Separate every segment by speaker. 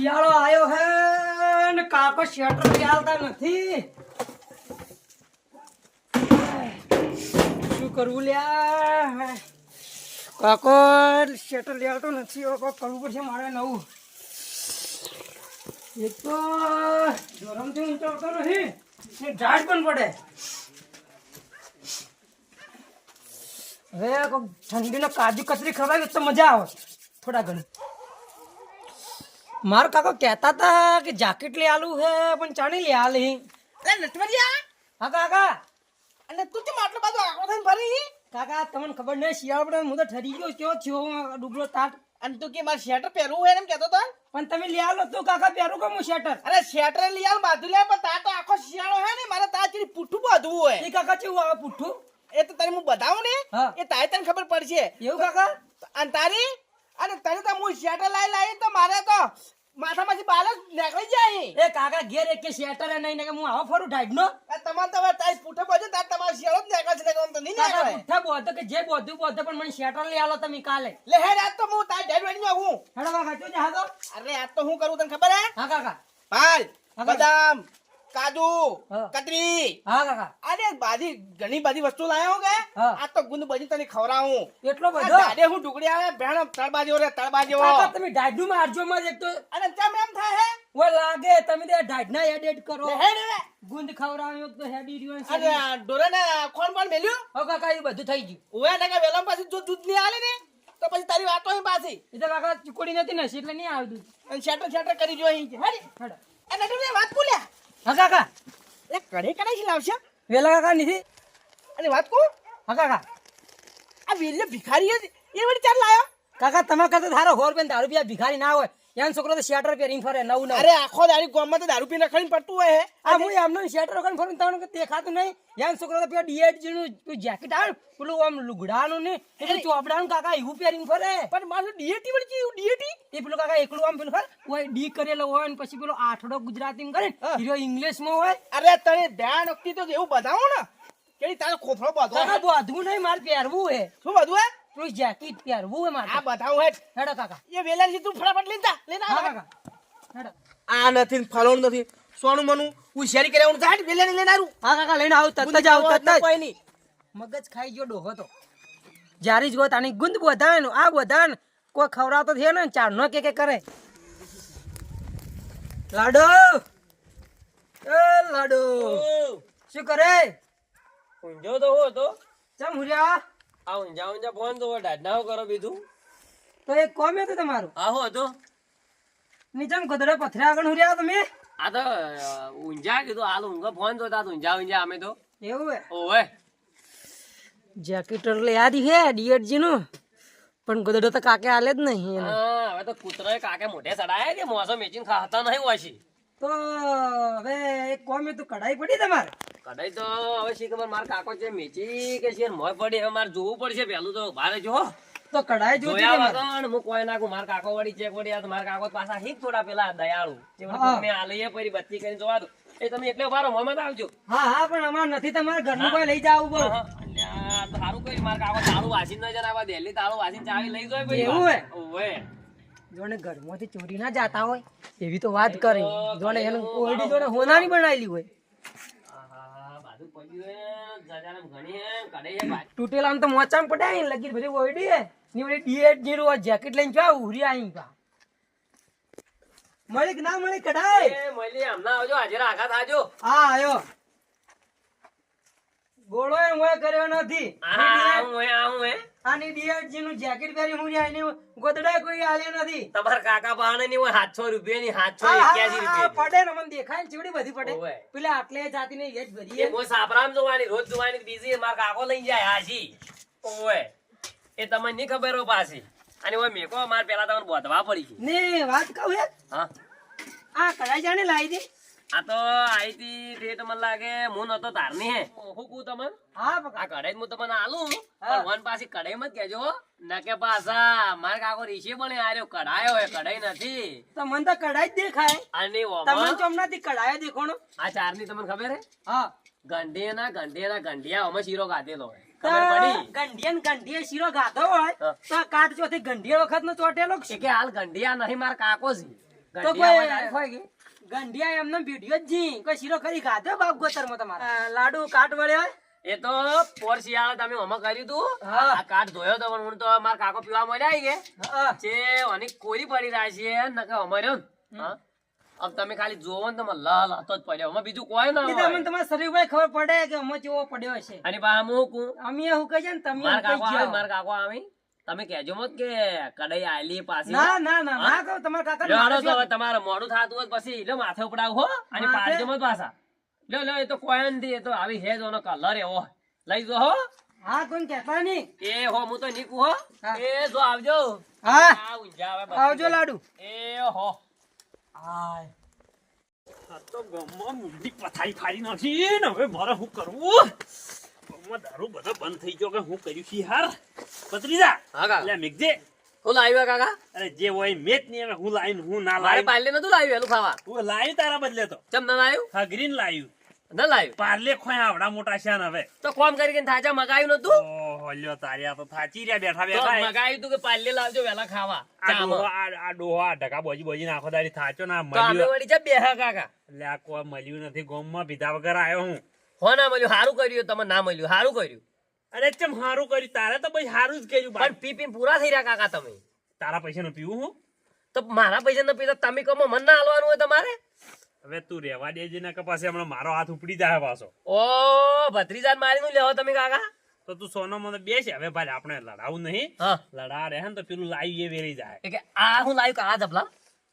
Speaker 1: શિયાળો આવ્યો હે ને કાકો શેટર ચાલતા નથી. શું કરવું લ્યા? કાકો, શેટર લેવાતો નથી. કરવું પડશે મારે નવું. એક તો ગરમથી ઊંચો આવતો નથી ઝાડ પણ પડે. હવે ઠંડીનો કાજુ કતરી ખવાય તો મજા આવે. થોડા ઘણી. માર કાકો કહેતા હતા કે જાકેટ લઈ આલું હે પણ ચાણી લઈ આલી.
Speaker 2: અરે નટવરિયા!
Speaker 1: હા કાકા.
Speaker 2: અને તું કેમ આટલો બધો આખો થઈને ફરી?
Speaker 1: કાકા તમને ખબર નહીં શિયાળ પડે હું તો ઠરી ગયો કયો થયો ડુબળો તાટ.
Speaker 2: અને તું કે મારે શેટર પહેરવું હોય એમ કહેતો તો?
Speaker 1: પણ તમે લઈ આલો તું કાકા પહેરું કમ શેટર
Speaker 2: અરે શેટર લઈ આવ બાજુ લે પણ તાર તો આખો શિયાળો હે ને મારે તાર ચીરી પૂઠું બાંધવું હોય.
Speaker 1: એ કાકા કેવું આવે પુઠું
Speaker 2: એ તો તને હું બતાવું ને એ તારે તને ખબર પડશે.
Speaker 1: એવું કાકા?
Speaker 2: અને તારી? અને તને તો હું શેટર લાવી લાવી તો મારે તો માથામાંથી બાલ જ નીકળી જાય.
Speaker 1: એ કાકા ઘેર એક કે શેટર નહીં ને કે હું આવો ફરું ઢાઢ નો?
Speaker 2: તમારે તમારે તારી પૂઠે બોજો તાર તમારે શિયાળો જ નીકળે છે તો નહીં નીકળે.
Speaker 1: પૂઠે બોધો કે જે બોધું બોધો પણ મને શેટર લઈ આલો તમે કાલે.
Speaker 2: લે હે રાત તો હું તારી ઢેર વેડી હું.
Speaker 1: હેડો કાકા જો જા તો
Speaker 2: અરે આજ તો હું કરું તને ખબર હે?
Speaker 1: હા કાકા.
Speaker 2: ભાલ બદામ. કાજુ કતરી.
Speaker 1: હા કાકા.
Speaker 2: અરે બાજી ઘણી બધી વસ્તુ લાયો કે? આ તો ગુંદ બધી તને ખવરાવું
Speaker 1: એટલો બધો?
Speaker 2: દાડે હું ઢુકડી આવે ભેણો તળબા જેવો રે તળબા જેવો
Speaker 1: કાકા તમે ઢાઢું મારજો માં એક તો.
Speaker 2: અરે ચમ એમ થાય હે?
Speaker 1: ઓ લાગે તમે તે ઢાઢ ના એડિટ કરો.
Speaker 2: હે રે
Speaker 1: ગુંદ ખવરાવ્યો તો હેડી રહ્યો
Speaker 2: અરે ડોરે ને ખોણ પણ મેલ્યું?
Speaker 1: હવે કાકા એ બધું થઈ ગયું.
Speaker 2: ઓયા ટકા વેલમ પાછી જો દૂધની આલે ને તો પછી તારી વાતો અહીં પાછી.
Speaker 1: એ તો કાકા ચીકોડી નથી ને એટલે નહીં આવ્યું
Speaker 2: અને શેટર શેટર કરી જો અહીં. હેડ.
Speaker 1: હેડો.
Speaker 2: અને તમે વાત કુલ્યા
Speaker 1: હા, કાકા.
Speaker 2: એ કડે કડે છે લાવશે?
Speaker 1: વેલા કાકા નથી
Speaker 2: અને વાત કહું?
Speaker 1: હા
Speaker 2: આ વેલ્યો ભિખારી એ વળી ચાલ લાયો?
Speaker 1: કાકા, તમારા કરતા ધારો હોર પેન દારૂ પીવા ભિખારી ના હોય. યાન છોકરો તો શેટર પહેરીને ફરે નવું નવું.
Speaker 2: અરે આખો દાડી ગામમાં તો દારૂ પીને ખડીને પડતું હોય હે.
Speaker 1: આ હું એમનો શેટર વગર ફરું તમને દેખાતું નહીં. યાન છોકરો તો પેલા ડીએચજી નું જેકેટ આવે પેલું આમ લુગડાનું ને એટલે ચોપડાનું કાકા એવું પહેરીને ફરે.
Speaker 2: પણ મારું ડીએટી વળી કેવું ડીએટી
Speaker 1: એ પેલું કાકા એકલું આમ પેલું ખબર કોઈ ડી કરેલો હોય ને પછી પેલો આઠડો ગુજરાતી કરે. હીરો ઇંગ્લિશમાં હોય.
Speaker 2: અરે તને ધ્યાન વખતે તો એવું બતાવો ને કે તારો ખોથળો બાંધો
Speaker 1: બાંધવું બધું નહીં મારે પહેરવું હે.
Speaker 2: શું બાંધવું હે?
Speaker 1: પેલું જેકેટ પહેરવું હે મારે
Speaker 2: આ બતાવું હે
Speaker 1: હેડો કાકા.
Speaker 2: એ વેલાજી તું ફટાફટ લઈને જા લઈને
Speaker 1: હા કાકા. હેડો.
Speaker 2: આ નથી ફળોણ નથી. સોનું મનું હુશિયારી કરે હું જાટ વેલાની લઈને આવું.
Speaker 1: હા કાકા લઈને આવું તત જ આવું તત જ.
Speaker 2: કોઈ નહીં
Speaker 1: મગજ ખાઈ ગયો ડોહો તો. જારી જ ગોત આની ગુંદ બોધાન આ બોધાન કોઈ ખવડાવતો થયો ને ચાર નો કે કે કરે. લાડો! એ લાડો! શું કરે?
Speaker 3: ઊંઝો તો હો તો.
Speaker 1: ચમ હુર્યા?
Speaker 3: આ ઊંઝા ઊંઝા ફોન તો ડાઢનાઓ કરો બીજું?
Speaker 1: તો એક કોમ હતું તમારું?
Speaker 3: આ હો તો
Speaker 1: નીચમ ગધડો પથરે આગળ હુર્યા તમે?
Speaker 3: આ તો ઊંઝા કીધું હાલ ઊંઘો ફોન તો તા ઊંઝા ઊંઝા અમે તો.
Speaker 1: એવું હે?
Speaker 3: ઓવે.
Speaker 1: જેકેટ એટલે યાદ હે ડીએડજી નું પણ ગોદડો તો કાકે આલે જ નહીં
Speaker 3: હવે તો કૂતરો કાકે મોઢે ચડાયા કે મોસો મેચીને ખાતા નહીં વાસી
Speaker 1: તો હવે એક કોમ તો કઢાઈ પડી તમારે?
Speaker 3: કદાચ તો હવે શી ખબર મારા કાકો છે મેચી કે છે મોય પડી હવે મારે જોવું પડશે પેલું તો ભારે જો
Speaker 1: તો કઢાઈ જોતી.
Speaker 3: વગર હું કોઈ નાખું માર કાકો વળી ચેક વળી આ માર કાકો પાછા હીક થોડા પેલા દયાળુ જે વળી આલીએ પરી બત્તી કરીને જોવા દો એ તમે એટલે બારો મોમાં આવજો
Speaker 1: હા હા પણ અમારે નથી તમારે ઘરનું કોઈ લઈ જાવ બહુ
Speaker 3: હા, અલ્યા, તો સારું કર્યું મારા કાકો તારું વાસીને ન જણાવવા દે. એટલે તાળું વાસીને ચાવી લઈ જોય પછી.
Speaker 1: એવું હે?
Speaker 3: ઓવે.
Speaker 1: જોને ઘરમાંથી ચોરી ના જાતા હોય એવી તો વાત કરી જોને એનું ઓરડી જોને હોનારી બનાવેલી હોય
Speaker 3: આહા, બાજુ પડ્યું હે, જાજારામ ઘણી હે, કઢાઈ હે બાજુ.
Speaker 1: તૂટેલા તો મોચામ પડાય લગી બધી ઓરડી હે. ની વળી ડીએટ જીરો જેકેટ લઈને ચા ઉરી આઈ કા મળી ના મળી
Speaker 3: કઢાય. મળી, હમણાં આવજો, હાજર આઘા થાજો.
Speaker 1: હા આયો. ગોળો એ કર્યો નથી. આની ડીએટનું જેકેટ પહેરી હું આઈ ગોદડા કોઈ આલ્યો નથી.
Speaker 3: તમારા કાકા પાહણે ની હોય સાતસો રૂપિયાની સાતસો
Speaker 1: હા, હા,
Speaker 3: એક્યાસી
Speaker 1: હા, પડે ને મને દેખાય ને ચીવડી બધી પડે. પેલા આટલે જાતી ને એ જ
Speaker 3: એ
Speaker 1: ભરીએ
Speaker 3: સાપરામ જોવાની રોજ જોવાની બીજી મારા કાકો લઈ જાય હાજી. ઓય એ તમને નહીં ખબર હો પાછી. અને ઓય મેકો માર પેલા તમને બોધવા પડી છે
Speaker 1: ને વાત કહું
Speaker 3: હા.
Speaker 1: આ કડાઈ જાણે લાવી દે.
Speaker 3: આ તો આઈતી ડેટ મને લાગે હું નતો તારની હે. હું કુ તમન?
Speaker 1: હા
Speaker 3: આ
Speaker 1: બકા
Speaker 3: કઢાઈ હું તમને આલું પણ વન પાછી કઢાઈ મત કેજો નકે પાછા માર કાકો રીશે બને આર્યો કઢાયો હે કઢાઈ નથી.
Speaker 1: તો તો કઢાઈ જ દેખાય.
Speaker 3: અને
Speaker 1: તમને
Speaker 3: ઓમાં
Speaker 1: ચોમનાથી કઢાયો દેખોણો?
Speaker 3: આ ચારની તમને ખબર હે?
Speaker 1: હા.
Speaker 3: ગંઢિયાના ગંઢિયાના ગંઢિયા અમે શીરો ગાધેલો
Speaker 1: તો
Speaker 3: ખબર પડી?
Speaker 1: ગંઢિયન શીરો ગાધો હોય તો કાટ ચોથી ગંઢિયા વખત નો ચોટેલો છે.
Speaker 3: કે હાલ ગંઢિયા નહીં મારા કાકો છે.
Speaker 1: તો
Speaker 3: ગંઢિયા
Speaker 1: કોઈ. ગંઢિયા એમનો ભીડ્યો જ જી કોઈ શીરો ખરી ખાધો બાપ ગોતરમાં તમારા? લાડુ કાટ વળ્યો
Speaker 3: એ તો પોર શિયાળે તમે હોમવર્ક કર્યું તું. આ કાટ ધોયો તો પણ હું તો માર કાકો પીવા મળ્યા ગયા જે અનેક કોરી પડી રહ્યા છે નકે અમાર્યો અબ તમે ખાલી જોવો ને તમે લાલ હતો જ પડ્યો. અમે બીજું કોઈ ના
Speaker 1: હોય. મને તમારા શરીર પર ખબર પડે કે અમે કેવો પડ્યો છે
Speaker 3: અને બા હું કું
Speaker 1: અમે હું કહે છે ને તમે
Speaker 3: મારા કાકો માર કાકો આવે. તમે કેજો મત કે કડાઈ આલી પાછી.
Speaker 1: ના ના ના ના કહો તમાર કાકા
Speaker 3: હાલો તો હવે તમારે મોડું થાતું હોય પછી લ્યો માથે ઉપડાવ હો. અને? પાડજો મત પાછા. લો લો એ તો કોઈ નથી એ તો આવી હે જોનો કલર એવો. લઈ જો હો.
Speaker 1: હા કોઈ કહેતા નહીં?
Speaker 3: એ હો હું તો નીકું હો. એ જો આવજો.
Speaker 1: હા. આવજો લાડુ.
Speaker 3: એ હો.
Speaker 4: આ તો ગામમાં મુંડી પથારી ફાડી નાખી ને હવે મારે શું કરવું? ગામમાં દારૂ બધો બંધ થઈ ગયો કે હું કર્યું છે હાર? પત્રીજા
Speaker 3: હા કાકા.
Speaker 4: મેઘજે.
Speaker 3: હું લાવ્યો કાકા?
Speaker 4: અરે જે હોય મેચ નહીં હવે હું લાવીને હું ના લાવી
Speaker 3: પાર્લે નતું લાવ્યું એનું ખાવા?
Speaker 4: હું લાવી તારા બદલે તો.
Speaker 3: ચમ ના લાવ્યું?
Speaker 4: હા ગ્રીન લાવ્યું.
Speaker 3: ન લાવ્યું?
Speaker 4: પાર્લે ખોય આવડા મોટા છે ને હવે.
Speaker 3: તો કોમ કરીને થાચા મગાવ્યું નતું?
Speaker 4: ઓહો લ્યો તારી આ તો થાચી રહ્યા બેઠા બેઠા
Speaker 3: મગાવ્યું તું કે પાર્લે લાવજો વેલા ખાવા
Speaker 4: આ. ડોહો આ ઢકા બોજી બોજી નાખો તારી થાચો ના
Speaker 3: તો અમે
Speaker 4: મળ્યું.
Speaker 3: વળી છે બે હા કાકા.
Speaker 4: એટલે આ કોઈ મળ્યું નથી ગોમમાં પીધા વગર આવ્યો હું.
Speaker 3: હો ના મળ્યું સારું કર્યું તમે ના મળ્યું સારું કર્યું.
Speaker 4: અરે ચમ સારું કર્યું? તારે તો ભાઈ સારું જ કર્યું
Speaker 3: પણ પી પી પૂરા થઈ રહ્યા કાકા તમે.
Speaker 4: તારા પૈસાનું પીવું હું?
Speaker 3: તો મારા પૈસા ન પીતા તમે કહો મન ના હાલવાનું હોય તમારે?
Speaker 4: હવે તું રેવા દેજે ને કે પછી હમણાં મારો હાથ ઉપડી જાય પાછો.
Speaker 3: ઓ ભત્રીજાન મારીનું લેવો તમે કાકા.
Speaker 4: તો તું સોનો મને બેસે. હવે ભાઈ આપણે લડાવું નહીં. લડા રહે ને તો પેલું એ વેરી જાય.
Speaker 3: કે આ હું લાવ્યું આ જપલા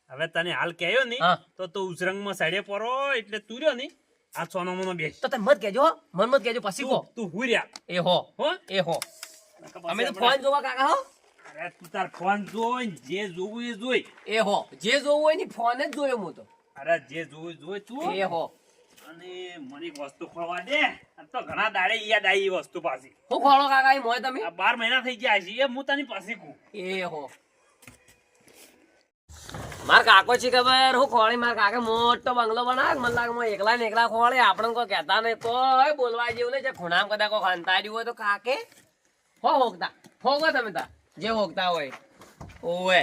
Speaker 4: હવે તને હાલ કહ્યો નહીં તો તું ઉસરંગમાં સડે પરો એટલે તું રહ્યો નહીં. આ સોનો મને બેસ.
Speaker 3: તો તમે મત કહેજો મન મત કહેજો પછી કહો.
Speaker 4: તું તું હુર્યા
Speaker 3: એ હો.
Speaker 4: હો?
Speaker 3: એ હો. અમે તો ફોન જોવા કાકા હો.
Speaker 4: અરે તું તાર ફોન જોઈ જે જોવું એ જોઈ.
Speaker 3: એ હો. જે જોવું હોય ને ફોન જ જોયો હું તો.
Speaker 4: અરે જે જોવું જોઈ તું.
Speaker 3: એ હો.
Speaker 4: અને મને એક વસ્તુ ખોળવા દે. તો ઘણા દાડે યાદ આવી વસ્તુ પાછી.
Speaker 3: હું ખોળો કાકા એ મોય તમે?
Speaker 4: મહિના થઈ ગયા છે. એ હું તને પાછી કહું.
Speaker 3: એ હો. માર કાકો છે ખબર હું ખોળી માર કાકે મોટો બંગલો બનાવ મને લાગે મોય એકલા ને એકલા ખોળી આપણે કોઈ કહેતા નહીં. કોઈ બોલવા જેવું નહીં. જે ખૂણામ કદાચ કોઈ ખંતાડ્યું હોય તો કાકે હો હોકતા હોગો તમે તા. જે હોકતા હોય. ઓવે.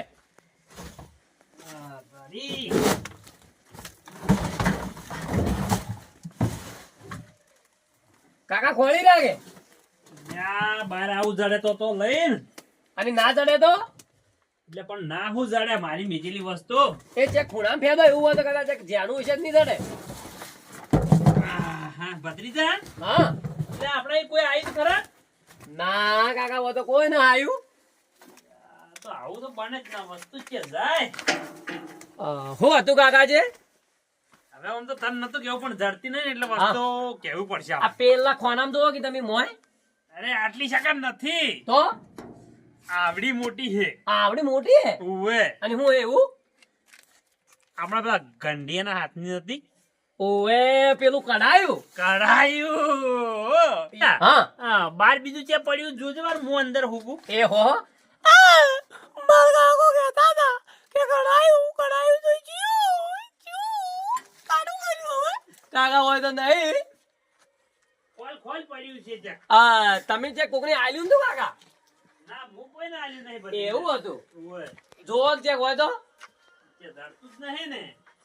Speaker 3: કાકા ખોળી લાગે?
Speaker 4: બાર આવું જડે તો તો લઈને.
Speaker 3: અને ના ચડે તો?
Speaker 4: એટલે પણ ના હું જડે મારી મીજેલી વસ્તુ.
Speaker 3: એ જે ખૂણા ફેદો એવું હોય તો કદાચ એક જ્યાંનું વિશે જ નહીં
Speaker 4: આ હા ભત્રીજા?
Speaker 3: હા.
Speaker 4: એટલે આપણે કોઈ આવી ખરા?
Speaker 3: ના કાકા વો તો કોઈ ના આવ્યું
Speaker 4: તો આવું તો બને જ ના વસ્તુ છે કે જાય
Speaker 3: હું હતું કાકા છે
Speaker 4: હવે આમ તો તન નતું કેવું પણ જડતી નહીં ને એટલે વસ્તુ કેવું પડશે
Speaker 3: આ. પેલા ખોનામ જોવો કે તમે મોય
Speaker 4: અરે આટલી શકત નથી.
Speaker 3: તો?
Speaker 4: આવડી મોટી
Speaker 3: હે આવડી મોટી હે
Speaker 4: ઓએ
Speaker 3: અને હું એવું?
Speaker 4: આપણા પેલા ગંડિયાના હાથની હતી.
Speaker 3: ઓએ પેલું કઢાયું?
Speaker 4: કઢાયું.
Speaker 3: હા.
Speaker 4: બાર બીજું છે પડ્યું? જોજો વાર હું અંદર હુકું
Speaker 3: એ હો. મારા કહેતા હતા કે કઢાયું કઢાયું તો જીવ કાઢું કર્યું હવે. કાકા હોય તો નહીં.
Speaker 4: ખોલ ખોલ પડ્યું છે.
Speaker 3: આ તમે જે કોકને આલ્યું હતું કાકા. એવું હતું? જોવો જે હોય તો?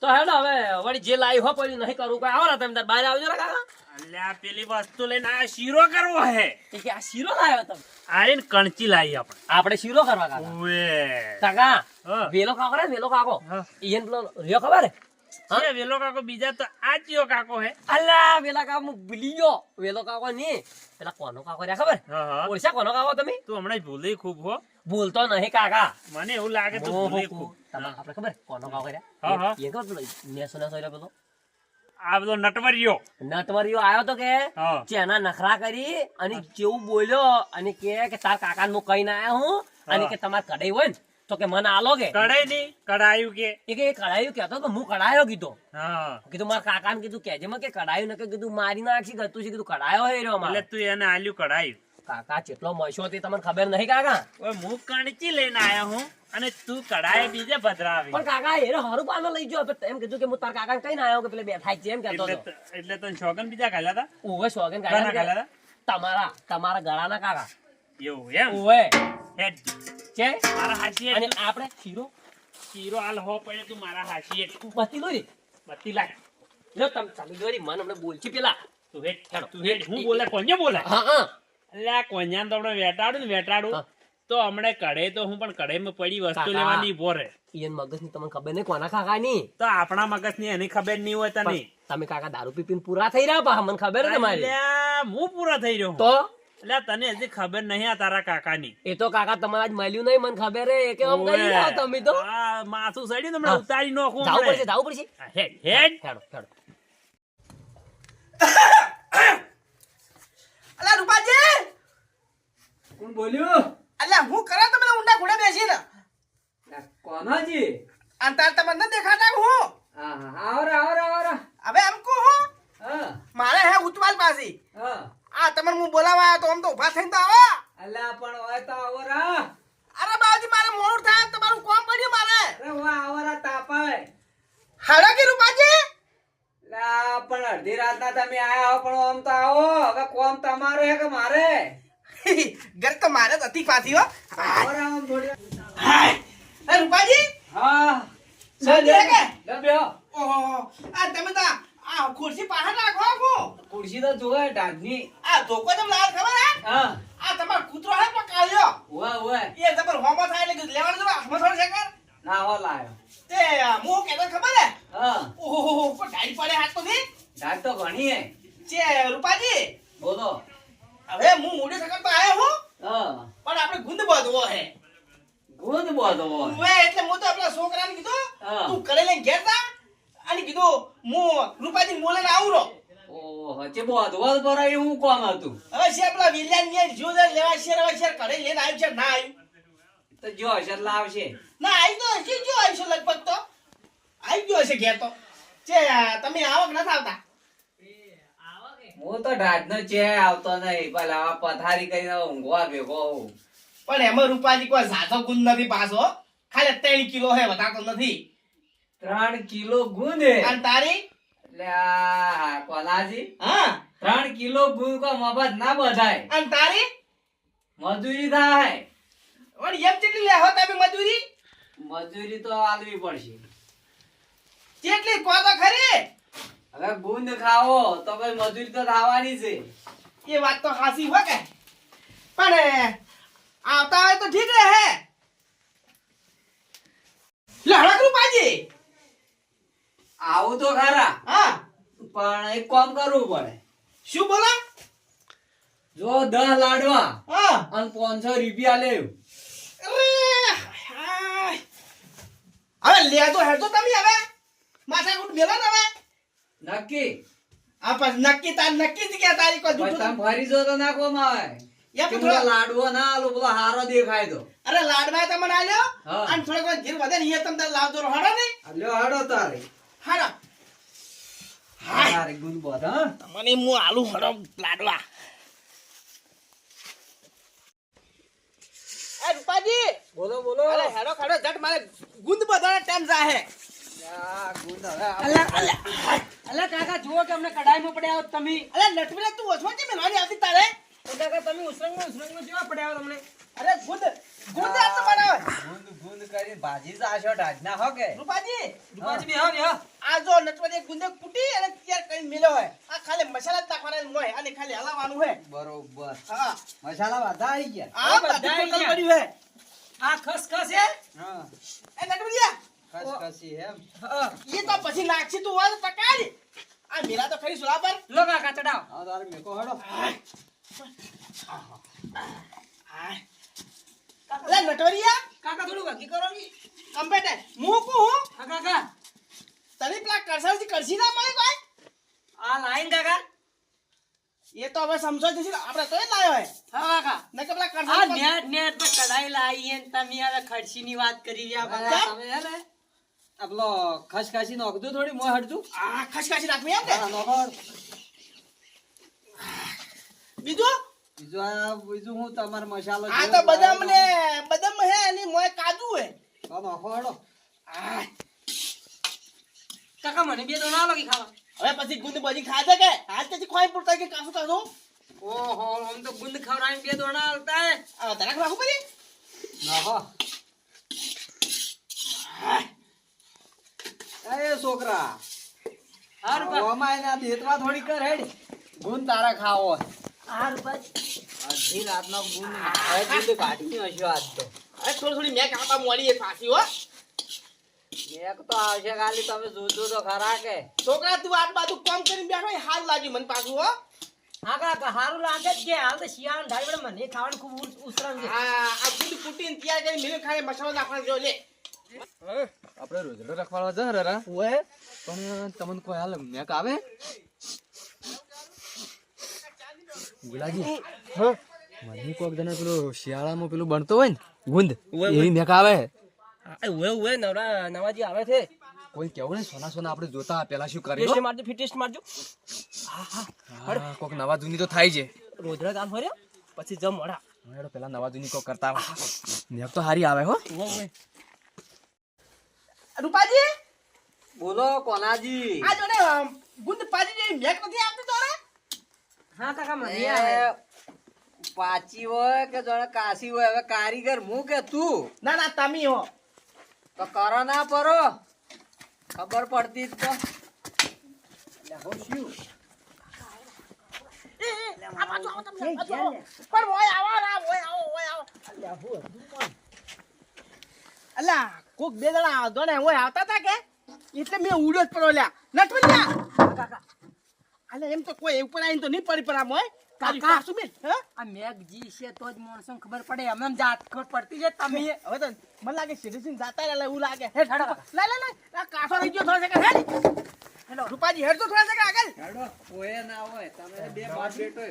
Speaker 4: તે
Speaker 3: હેડો હવે વળી જે લાઈ હો પડ્યું નહીં કરવું કોઈ આવો ને તમે બહાર આવજો ને કાકા.
Speaker 4: અલ્યા પેલી વસ્તુ લઈને આ શીરો કરવો હે.
Speaker 3: કે આ શીરો લાવ્યો તમે?
Speaker 4: આ એને કણચી લાવી આપણે.
Speaker 3: આપણે શીરો કરવા કાકા.
Speaker 4: ઓએ
Speaker 3: કાકા. વેલો કાકો રે વેલો કાકો. ઈયન પેલો રહ્યો ખબર? હે હા?
Speaker 4: વેલો કાકો બીજા તો આ ચિયો કાકો હે.
Speaker 3: અલા વેલા કાકો હું ભૂલી ગયો. વેલો કાકો ની. પેલા કોનો કાકો ખબર?
Speaker 4: હા હા.
Speaker 3: ઓળશા કોનો કાકો તમે?
Speaker 4: તું હમણાં ભૂલી ખૂબ હો.
Speaker 3: ભૂલતો નહીં કાકા.
Speaker 4: મને એવું લાગે તું
Speaker 3: ઓહો,
Speaker 4: ખૂબ.
Speaker 3: તમને આપણે ખબર કોનો કાકો
Speaker 4: હા, હા.
Speaker 3: એ ખબર પેલો નેસો નેસો રહ્યો પેલો?
Speaker 4: આ બધો નટવરિયો
Speaker 3: નટવરીઓ આવ્યો તો કે? ચેના નખરા કરી અને જેવું બોલ્યો અને કે કે તાર કાકા નું કઈ ના આયા હું? અને કે તમાર કડાઈ હોય ને? તો કે મને આલો કે?
Speaker 4: કઢાઈ નહીં કઢાયું કે?
Speaker 3: એ કે કઢાયું કહેતો કે હું કઢાયો કીધો.
Speaker 4: હા.
Speaker 3: કીધું મારા કાકા ને કીધું કેજે માં કે કઢાયું ને કે કીધું મારી નાખી ગતું છે કીધું કઢાયો હે રહ્યો
Speaker 4: એટલે તું એને આલ્યું કઢાયું.
Speaker 3: કાકા જેટલો મશો તે તમને ખબર નહીં કાકા.
Speaker 4: ઓય હું કણચી લઈને આયો હું અને તું કઢાય બીજે ભદરાવી.
Speaker 3: પણ કાકા એ હરું પાનો લઈ ગયો. એમ કીધું કે હું તાર કાકા કઈ ના આવ્યો કે પેલે બેઠા છે એમ કહેતો
Speaker 4: એટલે
Speaker 3: હતો
Speaker 4: એટલે તને શોગન બીજા ખાલ્યા હતા
Speaker 3: ઓવે સોગન
Speaker 4: કોના
Speaker 3: કાકા
Speaker 4: ખાલ્યા
Speaker 3: તમારા તમારા ગળાના કાકા.
Speaker 4: હતા એવું એમ?
Speaker 3: ઓવે
Speaker 4: હેડ
Speaker 3: છે
Speaker 4: મારા હાચી
Speaker 3: અને આપણે શીરો?
Speaker 4: શીરો હાલ હો પડે તું મારા હાથીએ
Speaker 3: બત્તી લો રે.
Speaker 4: બત્તી લાગ
Speaker 3: લો તમે ચાલુ કરો રે મને બોલছি પેલા.
Speaker 4: તું હેડ. તું હેડ. હું બોલે કોને બોલે?
Speaker 3: હા હા.
Speaker 4: એટલે આ તો હમણાં વેટાડું ને વેટાડું. તો હમણાં કઢે તો હું પણ કઢાઈમાં પડી વસ્તુ લેવાની ભોરે
Speaker 3: ઈયન મગજની તમને ખબર નહીં કોના કાકા ની?
Speaker 4: તો આપણા મગજની એની ખબર નહીં હોય તને.
Speaker 3: તમે કાકા દારૂ પીપીને પૂરા થઈ રહ્યા મને ખબર તમારી.
Speaker 4: હું પૂરો થઈ રહ્યો
Speaker 3: તો?
Speaker 4: એટલે તને હજી ખબર નહીં આ તારા કાકાની.
Speaker 3: એ તો કાકા તમારે આજ મળ્યું નહીં મને ખબર હે. કે આમ કરી રહ્યા તમે તો.
Speaker 4: માથું સડ્યું ને ઉતારી નાખું
Speaker 3: જાવું પડશે. જાવું પડશે.
Speaker 4: હેડ હેડ.
Speaker 3: હેડો હેડો.
Speaker 2: અલા રૂપાજી!
Speaker 5: કોણ બોલ્યું?
Speaker 2: અલ્યા હું કરે તમે ઊંડા ઘોડે બેસીને?
Speaker 5: કોનાજી?
Speaker 2: તાર તમને ન દેખાતા હું?
Speaker 5: હા હા આવરા આવરા આવરા.
Speaker 2: હવે એમ કો હું?
Speaker 5: હા.
Speaker 2: મારે હે ઉતવાલ પાસી
Speaker 5: હા.
Speaker 2: આ તમને હું બોલાવા આવ્યો તો આમ તો ઊભા થઈને તો આવો.
Speaker 5: અલ્યા પણ હોય તો આવરા.
Speaker 2: અરે બાજી મારે મોડું થાય. તમારું કોમ પડ્યું મારે.
Speaker 5: અરે વાહ આવરા તાપાય
Speaker 2: હાડો કે રૂપાજી?
Speaker 5: લા પણ અડધી રાતના તમે આયા હો પણ આમ તો આવો. હવે કોમ તમારે હે કે મારે?
Speaker 2: ઘર તો મારે જ હતી પાછી હો.
Speaker 5: આવરા આમ થોડી.
Speaker 2: હાય. રૂપાજી?
Speaker 5: હા.
Speaker 2: શાંતિ કે?
Speaker 5: ડબ્યો.
Speaker 2: ઓહો આ તમે તો આ ખુરશી પાછળ રાખો આખો.
Speaker 5: ખુરશી તો જોવે ઢાંકની.
Speaker 2: આ ધોકો તમને લાલ ખબર હે? આ તમાર કૂતરો હે પકાવ્યો
Speaker 5: ઓય ઓય
Speaker 2: એ તમાર હોમો થાય એટલે કીધું લેવાનું જરા હાથમાં થોડું છે કર
Speaker 5: ના હો લાયો.
Speaker 2: તે હું કેતો ખબર હે?
Speaker 5: હા.
Speaker 2: ઓહો પણ ઢાઈ પડે હાથ તો થી
Speaker 5: ઢાંક તો ઘણી હે
Speaker 2: છે રૂપાજી.
Speaker 5: બોલો.
Speaker 2: હવે હું મૂડી સકર તો આયો હું.
Speaker 5: હા.
Speaker 2: પણ આપણે ગુંદ બાંધવો હે.
Speaker 5: ગુંદ બોધો હોય
Speaker 2: ઓએ એટલે હું તો આપણા છોકરાને કીધું. તું કરે લઈને ઘેર જા. અને કીધું હું રૂપાજી બોલે ને આવું રો
Speaker 5: ઓહો ચે બોધવા જ પર હું કોમ હતું?
Speaker 2: હવે છે પેલા વિલિયન ને જો લેવા શેર હવે છે કરે લઈને આવ્યું છે ના આવ્યું.
Speaker 5: તો જો હશે લાવશે.
Speaker 2: ના આવી તો હશે જો આવી છે લગભગ તો? આવી ગયો હશે ઘેર તો. છે તમે આવક નથી આવતા?
Speaker 5: હું તો ઢાઢ નો ચે આવતો નહીં પેલા આ પથારી કરીને ઊંઘવા ભેગો
Speaker 2: પણ એમાં રૂપાજી કોઈ સાચો ગુણ નથી પાછો ખાલી ત્રણ કિલો હે વધારતો નથી.
Speaker 5: ત્રણ કિલો ગુંદ હે.
Speaker 2: અને તારી?
Speaker 5: કોલાજી
Speaker 2: હા.
Speaker 5: ત્રણ કિલો ગુંદ કો મફત ના બધાય.
Speaker 2: અને તારી?
Speaker 5: મજૂરી થાય.
Speaker 2: પણ એમ કેટલી લે હો તમે મજૂરી?
Speaker 5: મજૂરી તો આલવી પડશે.
Speaker 2: કેટલી કો તો ખરી?
Speaker 5: હવે ગુંદ ખાવો તો ભાઈ મજૂરી તો થવાની છે.
Speaker 2: એ વાત તો હાસી હો કે. પણ આવતા હોય તો ઠીક રહે. હળક રૂપાજી
Speaker 5: આવું તો ખરા.
Speaker 2: હા.
Speaker 5: પણ એક કામ કરવું પડે.
Speaker 2: શું બોલા?
Speaker 5: જો દસ લાડવા
Speaker 2: હા.
Speaker 5: અને પાંચસો રૂપિયા લેવ.
Speaker 2: હવે લેજો હેડજો તમે હવે? માથા કુટ મેલો હવે?
Speaker 5: નક્કી?
Speaker 2: આ પછી નક્કી તાર નક્કી જ કે તારી
Speaker 5: કો
Speaker 2: જૂઠું
Speaker 5: તમે ફરી જો તો નાખવામાં માય
Speaker 2: યા થોડો-
Speaker 5: લાડવો ના આલો પેલો હારો દેખાય તો.
Speaker 2: અરે લાડવા તમને આલ્યો. અને થોડો ઘીર વધે ને એ તમે તાર લાવજો રહો હળો ને
Speaker 5: લ્યો હાડો તારે. તારે બોધ હા?
Speaker 2: આલુ હડો લાડવા. એ રૂપાજી.
Speaker 5: બોલો બોલો.
Speaker 2: અરે હેડો ખાડો જટ મારે ગુંદ બધાનો ટાઈમ જાહે
Speaker 5: આ ગુંદ હવે આ-
Speaker 2: અલા અલા
Speaker 5: અલા કાકા જુઓ કે અમને કડાઈમાં પડ્યા તમે.
Speaker 2: અલા નટવીરા તું ઓછો છે મેલવાની આવતી તારે?
Speaker 5: કાકા તમે ઉસરંગમાં ઉસરંગમાં જેવા પડ્યા તમને?
Speaker 2: અરે ગુંદ ગુંદ આ તો બનાવે.
Speaker 5: ગુંદ ગુંદ ભાજી જાશો ઢાઢના હો કે?
Speaker 2: રૂપાજી
Speaker 5: રૂપાજી બેહો બેહો
Speaker 2: આ જો નટવરી ગુંદે કૂટી અને તૈયાર કરીને મેલ્યો હોય આ ખાલી મસાલા જ નાખવાના અને ખાલી હલાવવાનું હોય
Speaker 5: બરોબર.
Speaker 2: હા.
Speaker 5: મસાલા બધા આવી ગયા.
Speaker 2: આ
Speaker 5: બધા આવી
Speaker 2: પડ્યું હે.
Speaker 5: આ ખસખસ હે?
Speaker 2: એ નટવરિયા.
Speaker 5: ખસખસી એમ.
Speaker 2: એ તો પછી નાખશી તું હોય તો આ મેરા તો ખરી સુલા પર
Speaker 5: લો કાકા ચડાવ હા તારે મેકો હડો.
Speaker 2: અલા નટવરિયા
Speaker 5: કાકા થોડું વાકી કરો ને
Speaker 2: કમ્પ્યુટર. કહું? હું
Speaker 5: હા કાકા.
Speaker 2: તને પેલા કરસાજી કરશી ના મળે કોઈ?
Speaker 5: આ લાઈન કાકા.
Speaker 2: એ તો હવે સમજો જશે આપણે તો એ લાયો હે.
Speaker 5: હા કાકા.
Speaker 2: નકર પેલા
Speaker 5: આ
Speaker 2: કરસાજી
Speaker 5: નેટ નેટ પર કઢાઈ લાવી હે ને તમે હવે ખડસી ની વાત કરી રહ્યા
Speaker 2: કેમ?
Speaker 5: તમે હે ને. આપલો ખસખસી નોખજો થોડી મોય હટજો
Speaker 2: આ ખસખસી નાખવી એમ ને
Speaker 5: નોખો.
Speaker 2: બીજું?
Speaker 5: બીજું બીજું હું તમારો મસાલો
Speaker 2: આ તો બદામ ને બદામ હે અને મોય કાજુ હે.
Speaker 5: નોખો હડો
Speaker 2: આ,
Speaker 5: કાકા મને બે તો ના લાગી ખાવા.
Speaker 2: હવે પછી ગુંદ બજી ખાજે કે? આજ પછી ખોઈ પૂરતા કે કાસુ કાસુ
Speaker 5: ઓહો આમ તો ગુંદ ખવડાવીને બે દોણા હાલતા હે.
Speaker 2: આ રાખું
Speaker 5: છોકરા
Speaker 1: હાર કા
Speaker 5: ઓમાં એના દેતવા થોડી કર હેડ. ગુંદ તારા ખાવો.
Speaker 1: હાર બસ.
Speaker 5: અડધી રાતનો ગુણ હવે ગુંદ કાઢી હશો આજ તો.
Speaker 2: અરે થોડી થોડી મેં કાપા મોડી એ પાછી હો.
Speaker 5: મેક તો આવશે ખાલી તમે જોજો તો ખરા કે.
Speaker 2: છોકરા તું આટ બાજુ કામ કરીને બેઠો એ હાલ લાગ્યું મને પાછું હો.
Speaker 1: હા કાકા હારું લાગે જ કે. હાલ તો શિયાળ ઢાઈ વડે મને ખાવાનું ખૂબ ઉસ- ઉસરમ છે.
Speaker 2: આ આ ગુડ કુટીને તૈયાર કરી મિલ ખાને મસાલો નાખવાનો જો લે
Speaker 5: આપણે રોજડો રખવાડવા જ રરા
Speaker 2: ઓએ.
Speaker 5: પણ તમને કોઈ હાલ મેક આવે? ગુલાજી મને કોક જણા પેલું શિયાળામાં પેલું બનતો હોય ને ગુંદ એવી મેક આવે.
Speaker 1: ઉવે ઉવે નવરા નવાજી આવે છે.
Speaker 5: કોઈ કેવું ને સોના સોના આપણે જોતા પેલા શું
Speaker 1: ટેસ્ટ મારજો ફિટેસ્ટ મારજો.
Speaker 5: હા, કોક નવા જૂની તો થાય છે.
Speaker 1: રોજડા કામ ફર્યો પછી જમ મોડા
Speaker 5: મેડો પેલા નવા જૂની કોક કરતા મેક તો હારી આવે હો.
Speaker 2: રૂપાજી?
Speaker 5: બોલો કોનાજી.
Speaker 2: આ જોને ગુંદ પાજી જે મેક નથી આપતી તો
Speaker 1: હા કાકા મને
Speaker 5: એ પાચી હોય કે જોડે કાશી હોય? હવે કારીગર હું કે તું?
Speaker 2: ના ના તમે હો.
Speaker 5: તો કરો ના પરો. ખબર પડતી જ તો.
Speaker 2: અલ્યા કોક બે જણા આવતો ને ઓય આવતા હતા કે? એટલે મેં ઉડ્યો જ પડો લ્યા. નટવી લ્યા.
Speaker 1: કાકા
Speaker 2: અલે એમ તો કોઈ ઉપર આવીને તો નહીં પડી પર આમ હોય?
Speaker 1: કાકા.
Speaker 2: સુમિત
Speaker 1: આ મેગજી છે તો જ માણસો ખબર પડે. એમ એમ જાત ખબર પડતી છે. તમે
Speaker 2: હવે તો મને લાગે સીધી જાતા રહ્યા એવું લાગે. હે ઠાડા લે લે લે આ કાસો રહી ગયો થોડા સેકન્ડ. હેડ. હેલો રૂપાજી હેડ તો થોડા સેકન્ડ આગળ.
Speaker 5: હેડો ઓય ના હોય તમે બે બાપ બેટો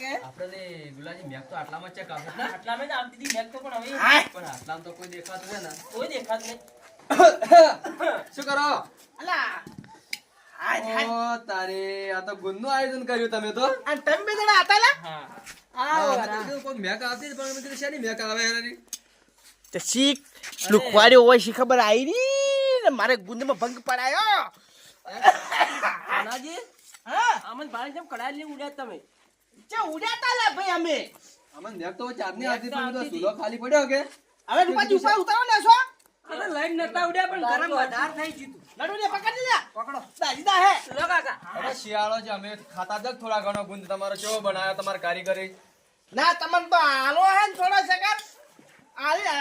Speaker 5: કે આપણે ગુલાજી મેગ તો આટલામાં ચેક આપે ને
Speaker 1: આટલા મેં જ આવતી હતી મેગ તો પણ હવે
Speaker 5: પણ આટલામાં તો કોઈ દેખાતું છે ને?
Speaker 1: કોઈ દેખાતું નહીં.
Speaker 5: શું કરો?
Speaker 2: અલા
Speaker 5: ઓ તારે આ તો ગુંદનું આયોજન કર્યું તમે તો.
Speaker 2: અને તમે બે જણા હતા લા?
Speaker 5: હા, કોઈ મેક આવતી પણ અમે કીધું શેની મેક આવે યાર?
Speaker 2: તે શીખ લુકવાડી હોય શી ખબર આવી ની ને મારે ગુંદમાં ભંગ પડાયો.
Speaker 1: નાનાજી
Speaker 2: હા.
Speaker 1: આમન ભાઈ જેમ ઉડ્યા તમે.
Speaker 2: લા ભાઈ અમે.
Speaker 5: અમન મેક તો ચારની આવતી પણ તો
Speaker 1: આવતી
Speaker 5: ખાલી પડ્યો કે?
Speaker 2: હવે ઉપર ઉતારો ને છો
Speaker 1: અરે લાઈન નતા ઉડ્યા પણ ગરમ વધાર થઈ જીતું
Speaker 2: લડુ ને પકડી લે. પકડો. દાજીદા હે.
Speaker 1: લો કાકા.
Speaker 5: અરે શિયાળો છે અમે ખાતા જ થોડા ઘણો ગુંદ. તમારો કેવો બનાવ્યો તમારે કારીગરી?
Speaker 2: ના તમને તો આલો હે ને થોડો આલી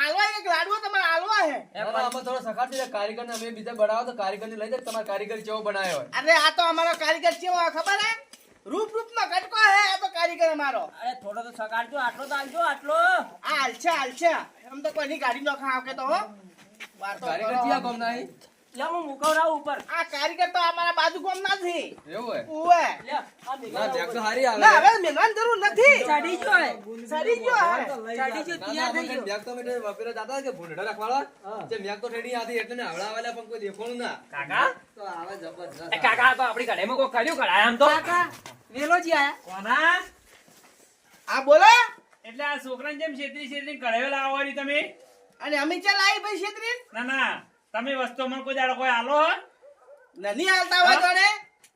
Speaker 2: આલવા એક લાડવો તમારે આલવા હે.
Speaker 5: એમાં ના, અમે થોડો સખાડતી છે કારીગર અમે બીજા બનાવો તો કારીગરને લઈ જાય તમારે કારીગર કેવો બનાવ્યો
Speaker 2: અરે આ તો અમારો કારીગર કેવો ખબર હે? રૂપ રૂપ નો કટકો હે આ તો કારીગર અમારો
Speaker 1: અરે થોડો તો સગાડજો આટલો તો આલજો આટલો
Speaker 2: આ હાલશે હાલશે આમ તો કોઈની ગાડી નો ખાવ કે તો હો વાતો
Speaker 5: કારીગર
Speaker 2: કરો.
Speaker 5: ક્યાં ગામ ના અહીં?
Speaker 1: લે હું મુકવરા ઉપર.
Speaker 2: આ કારીગર તો અમારા બાજુ ગામ નથી.
Speaker 5: એવું હે
Speaker 2: ઉવે.
Speaker 1: લે આ મેઘ
Speaker 5: ના તો હારી આવે.
Speaker 2: ના હવે મેલવાની જરૂર નથી.
Speaker 1: ચડી જો હે
Speaker 2: ચડી જો હે
Speaker 1: ચડી જો
Speaker 5: ના, ના,
Speaker 1: તૈયાર થઈ ગયો.
Speaker 5: મેક તો અમે તે વાપરીને જાતા કે ભૂંડડા રાખવાળો જે મેક તો ઠેડી આધી એટલે ને પણ કોઈ દેખોણું ના.
Speaker 3: કાકા?
Speaker 5: તો આવે જબરજસ્ત.
Speaker 3: કાકા આ તો આપણી ઘરેમાં કોઈ કર્યું કરાય આમ તો.
Speaker 1: કાકા વેલોજી આયા.
Speaker 4: કોના?
Speaker 2: આ બોલો.
Speaker 4: એટલે આ છોકરાને જેમ છેતરી છેતરી કઢાવે લાવવાની તમે.
Speaker 2: અને અમે ચાલ આવી ભાઈ છેતરી
Speaker 4: ના ના. તમે વસ્તુ મને કોઈ દાડો કોઈ આલો?
Speaker 2: નહીં હાલતા હોય તને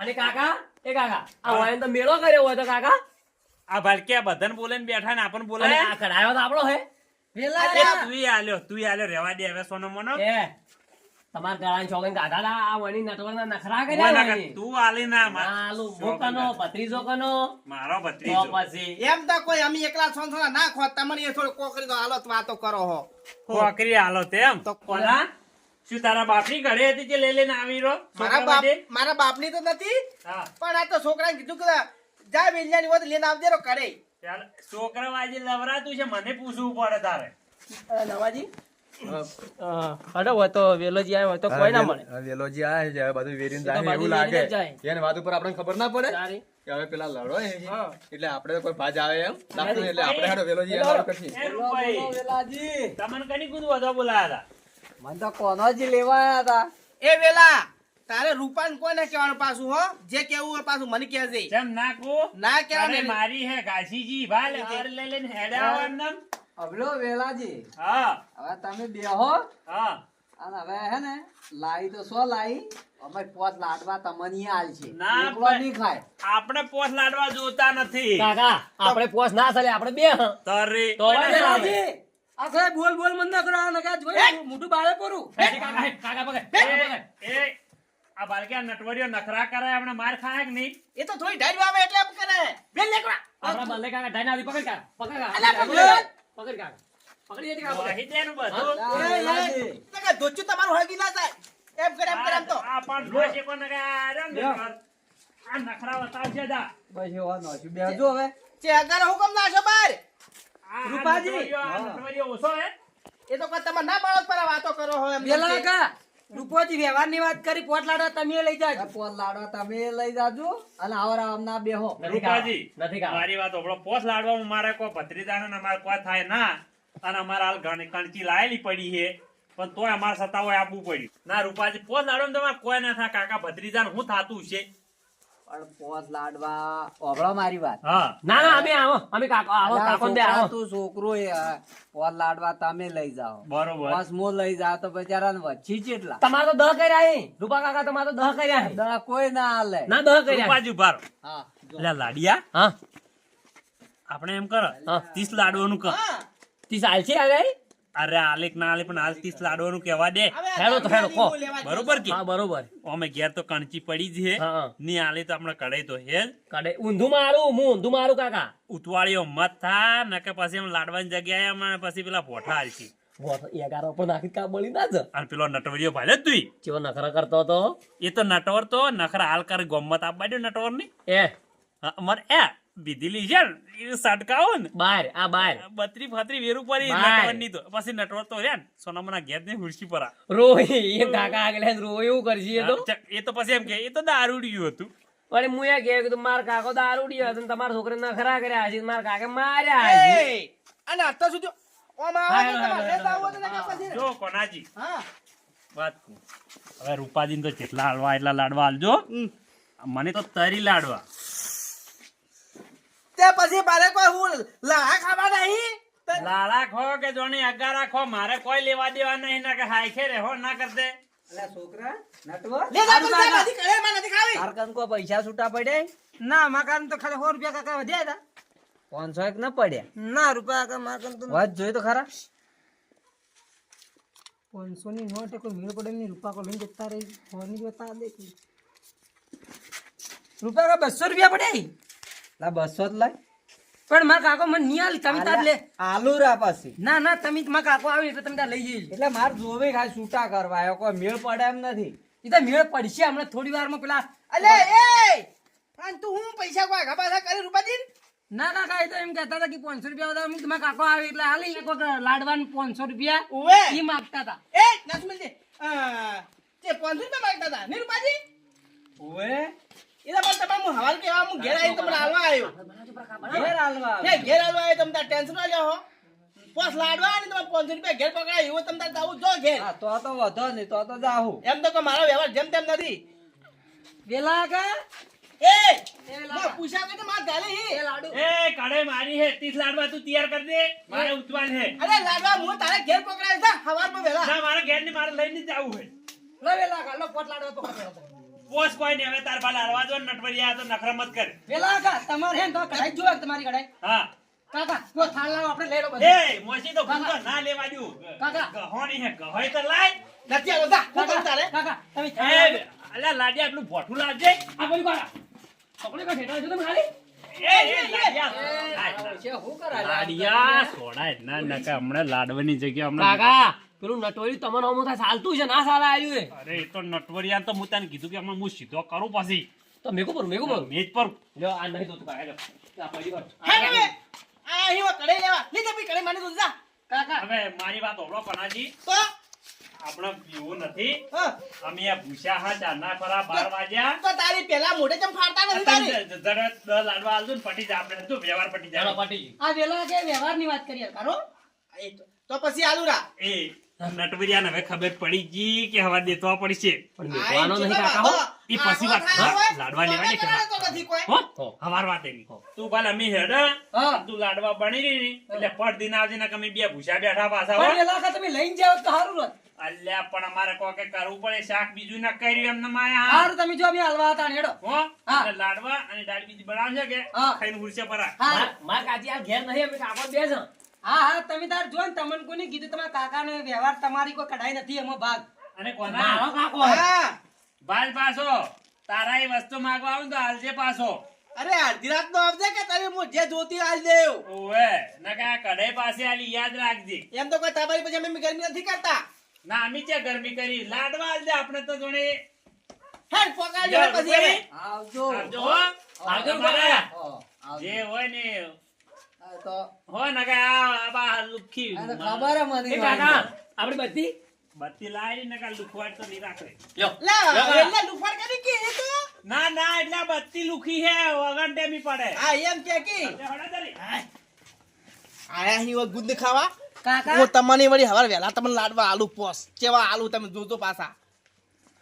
Speaker 3: અને કાકા એ કાકા આ હોય તો મેળો કર્યો હોય તો કાકા?
Speaker 4: આ ભલકે બધાને બોલે ને બેઠા ને આપણને બોલે
Speaker 3: આ કઢાયો તો આપણો હે?
Speaker 1: વેલા
Speaker 4: આલ્યો તુંય આલ્યો રેવા દે હવે સોનો મોનો.
Speaker 3: એ તમારા ગળાની છોકરીને લા આ વણી નટવરના નખરા કર્યા
Speaker 4: ના કર.
Speaker 3: વણી.
Speaker 4: તું આલી ના મા-
Speaker 3: આલુ ભત્રીજો કનો?
Speaker 4: મારો
Speaker 3: તો
Speaker 4: ભત્રીજો
Speaker 3: પછી?
Speaker 2: એમ તો કોઈ અમે એકલા છોન છોના ના ખોત તમને એ થોડું કોકરી તો હાલત વાતો કરો હો.
Speaker 4: કોકરી આલો તેમ
Speaker 2: તો
Speaker 4: કોના? શું તારા બાપની ઘરે હતી જે લઈ લઈને આવી રહ્યો
Speaker 2: મારા બાપ? મારા બાપની તો નથી પણ આ તો છોકરાને કીધું કે જા વેલિયાની હોય લઈને આવજે રો કરે
Speaker 4: છોકરા આજે લવરાતું છે મને પૂછવું પડે તારે.
Speaker 1: નવાજી? હડો હોય તો વેલોજી આવ્યો હોય તો કોઈ ના મળે.
Speaker 5: વેલોજી આયા છે, બધું વેરીને જાય એવું લાગે.
Speaker 1: વેરીને જ જાય.
Speaker 5: એને વાત ઉપર આપણને ખબર ના પડે કે હવે પેલા લડો એટલે આપણે તો કોઈ ભાજ આવે એમ? લાગતું એટલે આપણે હેડો વેલોજી એને લડો. કરશી.
Speaker 4: એ રૂપાઈ.
Speaker 5: વેલાજી
Speaker 4: તમને કની કુદ વધો બોલાયા હતા?
Speaker 5: મને તો કોનો જ લેવાયા હતા.
Speaker 2: એ વેલા તારે રૂપાન કોને કહેવાનું પાછું હો? જે કેવું હોય પાછું મને કહેજે.
Speaker 4: જેમ
Speaker 2: ના કહેવાનું
Speaker 4: અરે મારી હે ઘાસીજી ભાલ હાર લઈ લઈને હેડા
Speaker 5: અબલો વેલાજી
Speaker 4: હા.
Speaker 5: હવે તમે બેહો
Speaker 4: હા.
Speaker 5: અને હવે હે ને લાઈ તો સો લાઈ અમે પોત લાડવા તમને હાલ છે.
Speaker 4: ના.
Speaker 5: નહીં ખાય.
Speaker 4: આપણે પોસ લાડવા જોતા નથી.
Speaker 3: કાકા આપણે પોસ ના ચાલે આપણે બે હ.
Speaker 4: તારે
Speaker 3: તો
Speaker 1: વેલાજી આ સાહેબ બોલ બોલ મન ના કરો આ નકા જોઈ મોટું બાળે પોરું.
Speaker 3: કાકા કાકા પકડ.
Speaker 4: એ એ, આ બાલક્યા નટવરીઓ નખરા કરે આપણે માર ખાય કે નહીં?
Speaker 2: એ તો થોડી ઢાળ આવે એટલે એમ કરે. બે લેકડા
Speaker 3: આપણા બલ્લે કાકા ડાયના આવી પકડ કાકા પકડ કાકા.
Speaker 2: અલા, પકડ.
Speaker 3: પકડ. કાકા પકડી જતી કાકા
Speaker 4: દે ને બધું.
Speaker 2: તો કે ધોચું તમારું હળગી ના જાય એમ કરે એમ કરે એમ તો.
Speaker 4: આ પણ નાશે કોને કે આ રહ્યો ને નખર. આ નખરા બતાવશે જા.
Speaker 2: ચે અગર હુકમ ના છે બાર.
Speaker 4: આ- આ
Speaker 1: રૂપાજી.
Speaker 4: ઓછો હે.
Speaker 2: એ તો તમે ના બાળક પર વાતો કરો હો એમ
Speaker 1: કા રૂપોજી વ્યવહારની વાત કરી પોટ લાડવા તમે લઈ જાજો.
Speaker 5: પોત લાડવા તમે લઈ જાજો અને આવરા આમના બેહો
Speaker 4: રૂપાજી
Speaker 3: નથી કાકા
Speaker 4: મારી વાત કોઈ ભત્રીજા ને અમારે કોઈ થાય ના. અને અમારે હાલ કણકી લાયેલી પડી હે પણ તોય અમારે સતાવો આપવું પડ્યું. ના રૂપાજી પોસ લાડવા તમારે કોઈ ના થાય. કાકા ભત્રીજા શું થાતું છે?
Speaker 5: પણ પોત લાડવા ઓભળો મારી વાત.
Speaker 4: હા.
Speaker 3: ના ના અમે આવો. અમે કાકો આવો કાકો બે આવો.
Speaker 5: તું છોકરો પોત લાડવા તમે લઈ જાઓ.
Speaker 4: બરોબર.
Speaker 5: બસ મો લઈ જાઓ તો બચારાને વચ્ચી ચેટલા
Speaker 3: તમારે તો દહ કર્યા હે. રૂપા કાકા તમારે તો દહ કર્યા હે.
Speaker 5: દા કોઈ ના હાલે.
Speaker 3: ના દહ કર્યા હે.
Speaker 4: રૂપાજી ઊભા
Speaker 5: હા
Speaker 4: એટલે લાડિયા.
Speaker 3: હા.
Speaker 4: આપણે એમ કરો.
Speaker 3: હા.
Speaker 4: લાડવાનું કર
Speaker 2: હા.
Speaker 3: તી સાલ છે આ ગઈ
Speaker 4: અરે આલેક ના આલે પણ હાલ લાડવાનું કહેવા દે.
Speaker 3: હેડો તો હેડો, કો.
Speaker 4: બરોબર કે?
Speaker 3: હા બરોબર.
Speaker 4: અમે ઘેર તો કણચી પડી છે. ની આલે તો આપણે કડે તો હે
Speaker 3: કડે ઊંધું મારું હું ઊંધું મારું કાકા.
Speaker 4: ઉતવાળીઓ મત થા નકે પછી એમ લાડવાની જગ્યાએ અમે પછી પેલા પોઠા હાલશી.
Speaker 3: એગારો પર નાખી કા બળી ના જ
Speaker 4: અને પેલો નટવરીઓ ભાલે જ તું
Speaker 3: ચેવો નખરા કરતો હતો?
Speaker 4: એ તો નટવર તો નખરા હાલ કરે ગમત આપવા દે નટવરની
Speaker 3: એ
Speaker 4: અમારે એ. બીધીલી છે ને એ સટકાવો ને.
Speaker 3: બાર આ બાર.
Speaker 4: બત્રી ફત્રી વેરુ પડી
Speaker 3: બાય.
Speaker 4: ની તો. પછી નટવર તો રે ને સોનામના ઘેર ને હુરશી પર.
Speaker 3: રોહી એ કાકા આગલે રોય એવું કરશે એ તો.
Speaker 4: એ તો પછી એમ કે એ તો દારૂડિયું હતું.
Speaker 3: પણ હું એ કે માર કાકો દારૂડી હતો ને તમારા છોકરા નખરા કર્યા છે માર કાકે માર્યા છે
Speaker 2: અને અત્યાર સુધી ઓમ આવે તમારે લેતા આવો તો પછી
Speaker 4: જો કોનાજી.
Speaker 2: હા.
Speaker 4: વાત. હવે રૂપાજીને તો જેટલા હાલવા એટલા લાડવા હાલજો મને તો તરી લાડવા.
Speaker 2: તે પછી મારે કોઈ હું લાળા ખાવા નહીં?
Speaker 4: લાળા ખો કે જોની અગારા ખો? મારે કોઈ લેવા દેવા નહીં ના કે હાઈખે રે હો ના કરતે
Speaker 5: અલા, છોકરા કોઈ પૈસા છૂટા પડે?
Speaker 1: ના મકાન તો ખાલી સો રૂપિયા કાકા વધ્યા હતા.
Speaker 5: પાંચસો એક ના પડ્યા.
Speaker 1: ના રૂપિયા મકાન તો
Speaker 5: વાત જોઈ તો ખરા.
Speaker 1: પાંચસો ની નોટ કોઈ મેળ પડે નહીં રૂપિયા કો લઈને જતા રહી. ફોનની બતા દે રૂપિયા કા બસો રૂપિયા પડે
Speaker 5: લા બસો જ લાય
Speaker 1: પણ મારા કાકો મને નહીં આલી તમે તાર લે.
Speaker 5: આલુ રા પાછી.
Speaker 1: ના ના તમે મારા કાકો આવી એટલે તમે તાર લઈ જઈ
Speaker 5: એટલે માર જોવે ખાલી છૂટા કરવા આવ્યો કોઈ મેળ પડે એમ નથી.
Speaker 1: એ તો મેળ પડશે હમણાં થોડી વારમાં પેલા
Speaker 2: અલે એ! પણ તું હું પૈસા કોઈ ઘપાસા કરી રૂપાજી
Speaker 1: ના ના કાઈ તો એમ કહેતા હતા કે પાંચસો રૂપિયા વધારે મૂક તમારા કાકો આવે એટલે હાલી એક વખત લાડવાન પાંચસો રૂપિયા
Speaker 2: ઉવે
Speaker 1: એ માગતા હતા.
Speaker 2: એ નસમલજી અ, તે પાંચસો રૂપિયા માંગતા હતા ને રૂપાજી?
Speaker 5: ઓએ
Speaker 2: હું હવાલ કેવા હું ઘેર આવીને તમને હાલવા આવ્યો.
Speaker 5: ઘેર હાલવા
Speaker 2: હે ઘેર હાલવા આવ્યો તમે ટેન્શન ના જાઓ. પોસ લાડવા તમારે પાંચસો રૂપિયા ઘેર પકડાય એવું તમે તાર જાવું જો ઘેર.
Speaker 5: તો તો વધો નહીં તો તો
Speaker 2: એમ તો મારો વ્યવહાર જેમ તેમ નથી.
Speaker 1: વેલા કા?
Speaker 2: એ પૂછ્યા વગર તો માર ગાલે લાડુ.
Speaker 4: એ કાઢે મારી હે ત્રીસ લાડવા તું તૈયાર કરી દે. મારે ઉતવાલ હે.
Speaker 2: અરે લાડવા હું તારે ઘેર પકડાય છે હવારમાં વહેલા
Speaker 4: ના મારા ઘેરની મારે લઈને જ જવું હે.
Speaker 1: લો વેલા કા લો પોટ લાડવા પકડો.
Speaker 4: પોસ કોઈ નહીં હવે તાર બાલ હાલવા દો ને નટવરિયા તો નખરા મત કર.
Speaker 1: પેલા કા તમારે હે તો કઢાઈ જો તમારી કઢાઈ?
Speaker 4: હા.
Speaker 1: કાકા કો થાળ લાવો આપણે લઈ બધું.
Speaker 4: એ મોસી તો ભૂંડો ના લેવા દઉં.
Speaker 1: કાકા.
Speaker 4: ગહોણી હે ગહોય તો લાય.
Speaker 2: નથી આવો જા કરું તારે?
Speaker 1: કાકા તમે
Speaker 4: એ અલ્યા લાડી આટલું ભોઠું લાવજે.
Speaker 1: આ બોલી બારા પકડી કા ઠેઠા છો તમે ખાલી?
Speaker 4: ના લાડવાની જગ્યા હમણાં
Speaker 3: કાકા પેલું નટવરી તમને અમુક થાય ચાલતું છે ના સાલા આવ્યું એ.
Speaker 4: અરે એ તો નટવરિયા તો હું તને કીધું કે હમણાં હું સીધો કરું પછી.
Speaker 3: તો મેકું પર મેકું પર
Speaker 4: મેજ પર
Speaker 3: લ્યો આ નહીં દોતું કાય લ્યો. આ પડી પર
Speaker 2: હે હવે આ અહીં વા કડે લેવા. લીધે ભી કડે માની દો જા.
Speaker 1: કાકા
Speaker 4: હવે મારી વાત ઓળો કનાજી
Speaker 2: તો?
Speaker 4: આપણે પીવું નથી. અમે આ ભૂસ્યા હા ચારના ફરા બાર વાગ્યા.
Speaker 2: તો તારી પેલા મોઢે ચમ ફાડતા નથી તારી?
Speaker 4: જરા દ લાડવા આલજો ને પટી જા આપણે તો વ્યવહાર પટી
Speaker 3: જા
Speaker 4: જાય
Speaker 3: પટી
Speaker 1: આ વેલા કે વ્યવહારની વાત કરીએ કરો
Speaker 2: એ તો- તો પછી આલુરા
Speaker 4: એ નટવરિયાને હવે ખબર પડી ગઈ કે હવે દેતો પડશે.
Speaker 3: પણ મેકવાનો નહીં કાકા હો.
Speaker 4: એ પછી વાત લાડવા લેવા દે કે વાત.
Speaker 2: નથી કોઈ.
Speaker 4: હો. હવાર વાત એની. તું ભલે અમે હેડ
Speaker 1: હા.
Speaker 4: તું લાડવા બની રહી એટલે પર દિન આવજે ને કમી બે ભૂસા બેઠા પાછા
Speaker 1: પણ
Speaker 4: હો
Speaker 1: વેલા કા તમે લઈને જાવ તો સારું રત
Speaker 4: અલ્યા પણ અમારે કોકે કરવું પડે શાક બીજું ના કર્યું એમને માયા.
Speaker 1: હાર તમે જો અમે હલવા હતા હેડો.
Speaker 4: હો એટલે લાડવા અને દાળ બીજી બનાવશે કે? ખાઈને હુરશે પરા
Speaker 1: હા.
Speaker 3: માર- કાજી આ ઘેર નહીં અમે કાકો બે
Speaker 1: હા હા તમે તાર જો ને તમને કોને કીધું તમારા કાકાનો વ્યવહાર તમારી કોઈ કઢાઈ નથી એમાં ભાગ.
Speaker 4: અને
Speaker 3: મારો કાકો.
Speaker 2: હા.
Speaker 4: બાજ પાછો તારા એ વસ્તુ માંગવા આવું તો હાલજે પાછો.
Speaker 2: અરે અડધી રાત નો આવજે કે તમે હું જે જોતી આજ દેવ.
Speaker 4: ઓએ નકા કઢાઈ પાસે આલી યાદ રાખજે.
Speaker 2: એમ તો કોઈ તમારી પછી અમે ગરમી નથી કરતા.
Speaker 4: ના અમે ચે ગરમી કરી? લાડવા આલજે આપણે તો જોણે
Speaker 2: હેડ પોકાજો પછી
Speaker 5: આવજો.
Speaker 4: આવજો
Speaker 3: આવજો.
Speaker 4: જે હોય ને
Speaker 5: તો
Speaker 4: હો નકા આ આ બા લુખી
Speaker 5: ખબર મને
Speaker 3: એ કાકા આપણે બધી?
Speaker 4: બત્તી લાવી નકા લુખવાડ તો નહીં રાખે.
Speaker 3: લ્યો.
Speaker 2: એટલે લુફાડ કરી કે એ તો?
Speaker 4: ના ના એટલે બત્તી લુખી હે વગર ટેમી પડે.
Speaker 2: હા એમ કે. આયા હી ઓ ગુંદ ખાવા?
Speaker 1: કાકા?
Speaker 2: હું તમને વળી હવાર વેલા તમને લાડવા આલુ પોસ કેવા આલુ તમે જોજો પાછા.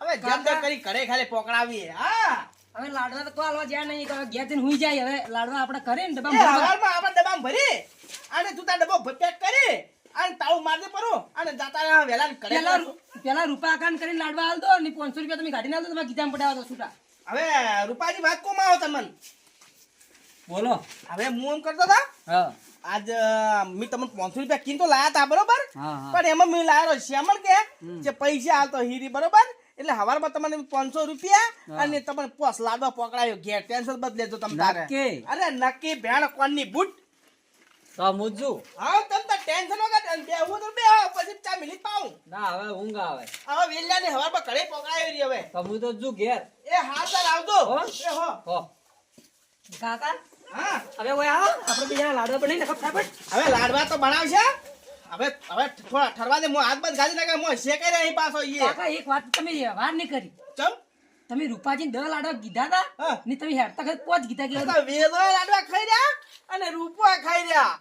Speaker 2: હવે જમ કરી ઘરે ખાલી પોકડાવીએ હા.
Speaker 1: હવે લાડવા તો આલવા જ્યાં નહીં તો હવે ઘેર જઈને હુઈ જાય હવે. લાડવા આપણે કરે ને ડબ્બા
Speaker 2: હવારમાં આપણે ડબ્બા ભરી અને તું તાર ડબ્બો પેક કરી અને તાવ મારજે પરો. અને જાતા રહ્યા વેલા
Speaker 1: પેલા પેલા રૂપા કાન કરીને લાડવા હાલ દો ને પાંચસો રૂપિયા તમે ગાડી નાલો દો તમારે ગીધામાં પડાવો તો છૂટા.
Speaker 2: હવે રૂપાજી વાત કોમ આવો તમને?
Speaker 1: બોલો.
Speaker 2: હવે હું એમ કરતો હતા
Speaker 1: હા.
Speaker 2: આજ મેં તમને પાંચસો રૂપિયા કીન લાયા તા બરોબર. પણ એમાં મેં લાયો શ્યામણ કે જે પૈસા હાલતો હીરી બરોબર? એટલે હવારમાં તમને પાંચસો રૂપિયા અને તમને પોસ લાડવા પકડાયો ઘેર. ટેન્શન બદલે તમે તારે.
Speaker 1: નક્કી.
Speaker 2: અરે નક્કી ભેણ કોણની બુટ?
Speaker 5: સમજુ
Speaker 2: હા તમ તો ટેન્શન વગર બે હું તો બે પછી ચા મિલી પાઉં.
Speaker 5: ના હવે ઊંઘ આવે.
Speaker 2: હવે વેલ્યા ને હવારમાં ઘરે પકડાયો રી હવે.
Speaker 5: સમજુ તો જુ ઘેર.
Speaker 2: એ હા સર આવજો.
Speaker 5: હો?
Speaker 2: એ હો.
Speaker 5: હો.
Speaker 1: કાકા?
Speaker 2: હા.
Speaker 1: હવે ઓય આવો. આપણે બીજા લાડવા બનાવી નાખો ફટાફટ
Speaker 2: હવે લાડવા તો બનાવશે. હવે હવે થોડા ઠરવા દે હું હાથ બંધ ગાડી નાખે હું શેકાઈ રહી પાછો
Speaker 1: કાકા એક વાત તમે વ્યવહાર નહીં કરી.
Speaker 2: ચમ?
Speaker 1: તમે રૂપાજી દસ લાડવા કીધા હતા. ને તમે હેરતા ખાઈ પોચ કીધા કે
Speaker 2: વેલો લાડવા ખાઈ રહ્યા અને રૂપા ખાઈ રહ્યા?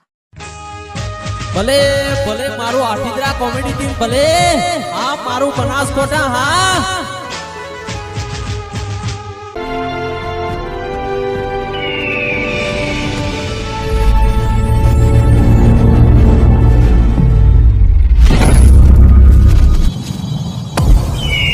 Speaker 6: ભલે ભલે મારું આઠીદરા કોમેડી ટીમ ભલે હા મારું બનાસકોટા હા.